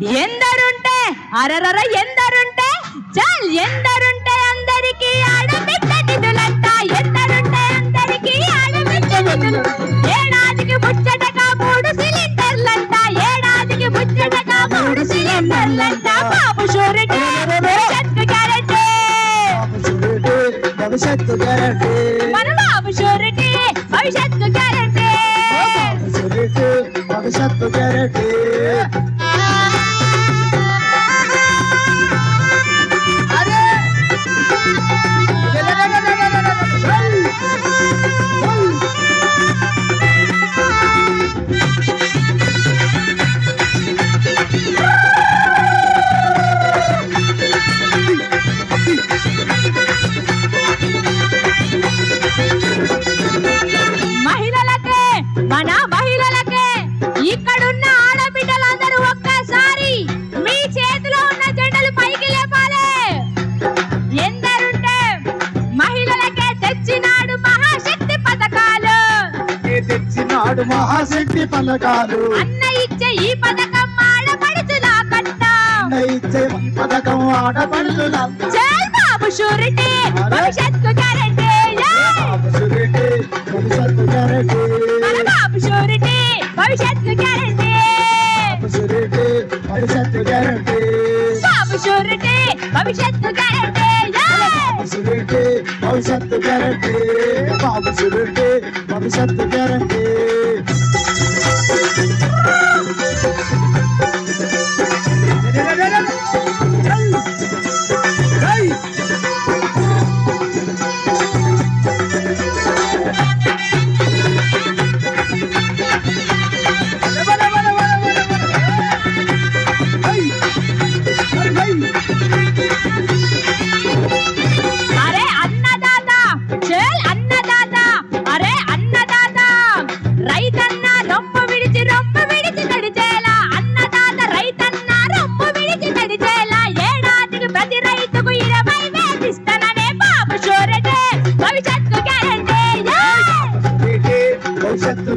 ఎందరుంటే అరరర ఎందరుంటే చాల్ ఎందరుంటే అందరికి ఆడబిడ్డ నిధులంట. ఎందరుంటే అందరికి ఆడబిడ్డ నిధులు ఏడాదికి ముచ్చటగా మూడు సిలిండర్లంట. ఏడాదికి ముచ్చటగా మూడు సిలిండర్లంట. బాబు షూరిటీ భవిష్యత్తు గ్యారెంటీ. భవిష్యత్తు గ్యారంటీ. మన బాబు షూరిటీ భవిష్యత్తు గ్యారెంటీ. భవిష్యత్తు గ్యారంటీ. తెచ్చినాడు మహాశక్తి పథకాలు. అన్న ఇచ్చే ఈ పథకం ఆడపడుచుల కట్టం. ఇచ్చే పథకం ఆడపడుతున్న జై బాబు షూరిటీ భవిష్యత్తు గ్యారెంటీ. భవిష్యత్తు గ్యారంటీ. మన బాబు షూరిటీ భవిష్యత్తు గ్యారెంటీ. భవిష్యత్తు గ్యారంటీ. బాబు షూరిటీ భవిష్యత్తు గ్యారెంటీ సురేటి భవిష్యత్తు గ్యారంటీ బాబు సురేటి భవిష్యత్తు గ్యారంటీ అరే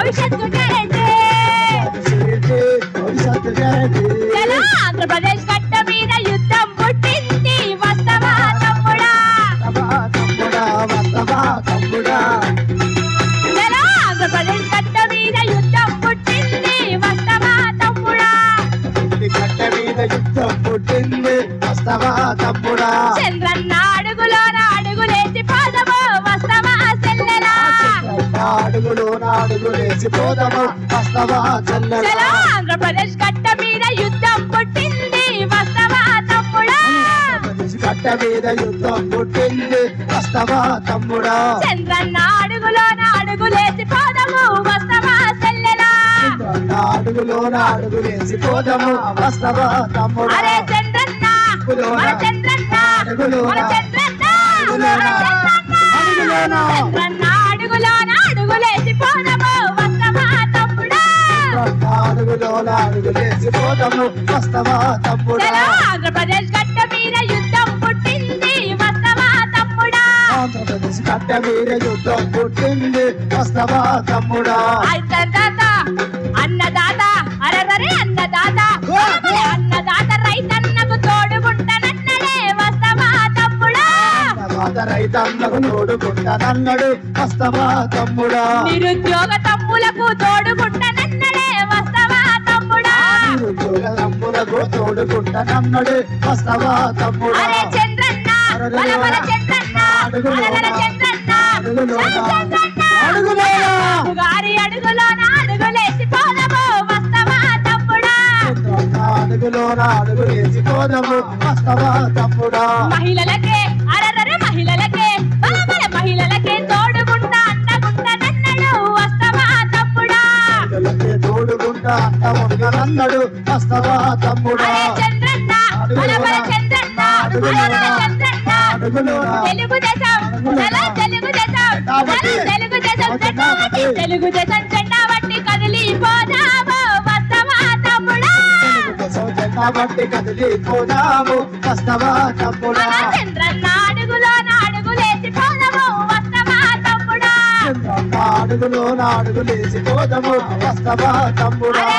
భవిష్యత్తు గ్యారంటీ తెల ఆంధ్రప్రదేశ్ కట్ట మీద యుద్ధం పుట్టింది. వస్తవా తమ్ముడా తమ్ముడా ఆంధ్రప్రదేశ్ కట్ట మీద యుద్ధం పుట్టింది. వస్తవా తమ్ముడా కట్ట మీద యుద్ధం పుట్టింది వస్తవా తమ్ముడా చంద్రన్నా అడుగులు నాడుగు లేచి పోదమా వస్తవా ఆంధ్రప్రదేశ్ కట్ట మీద యుద్ధం పుట్టింది. వస్తవా తమ్ముడా? కట్ట మీద యుద్ధం పుట్టింది వస్తవా తమ్ముడా చంద్రన్న అడుగులోన అడుగులేసి పాదము వస్తవా చెల్లెలా అడుగులో నాడుగు లేచి పోదము. వస్తవా తమ్ముడా అరే చంద్రన్న చంద్రన్న చంద్రన్న చంద్రన్న చంద్రన్న. అడుగులోన? అడుగులేసి పాదము వస్తవా చలో ఆంధ్రప్రదేశ్ గడ్డ మీద యుద్ధం పుట్టింది వస్తవా తమ్ముడా? ఆంధ్రప్రదేశ్ కట్ట మీద యుద్ధం పుట్టింది వస్తవా తమ్ముడా? తోడుకుంటానన్నాడు వస్తవా తమ్ముడా? నిరుద్యోగ తమ్ములకు తోడుగుంటనన్నడే వస్తవా తమ్ముడా? నిరుద్యోగ తమ్ములకు తోడుకుంటానన్నాడు వస్తవా తమ్ముడా? అరే చంద్రన్న మన మన చంద్రన్న అరరర చంద్రన్న అడుగులోన చంద్రన్న. అడుగులోనా గారి అడుగులోన అడుగులేసి పోదము వస్తవా తమ్ముడా? చంద్రన్న అడుగులోన అడుగులేసి పోదము వస్తవా తమ్ముడా? మహిళలకే అరరర మహిళలకే మహిళలకే తోడుగుండా అండగుండా నన్నడు వస్తవా తమ్ముడా? పిల్లలకే తోడుగుంటా అంట ఉండనన్నాడు వస్తవా తమ్ముడా? చంద్రన్న బలబల చంద్రన్న అరరర చంద్రన్న. తెలుగుదేశం చలో తెలుగుదేశం చలో తెలుగుదేశం పట్టి తెలుగుదేశం పట్టి కదిలి పోదాము వస్తవా తమ్ముడా? తెలుగుదేశం బట్టి కదిలి పోదాము వస్తవా తమ్ముడా? చంద్రన్న తమ్ముడా చంద్రన్న అడుగులేసి పోదము కష్టమా తమ్ముడా?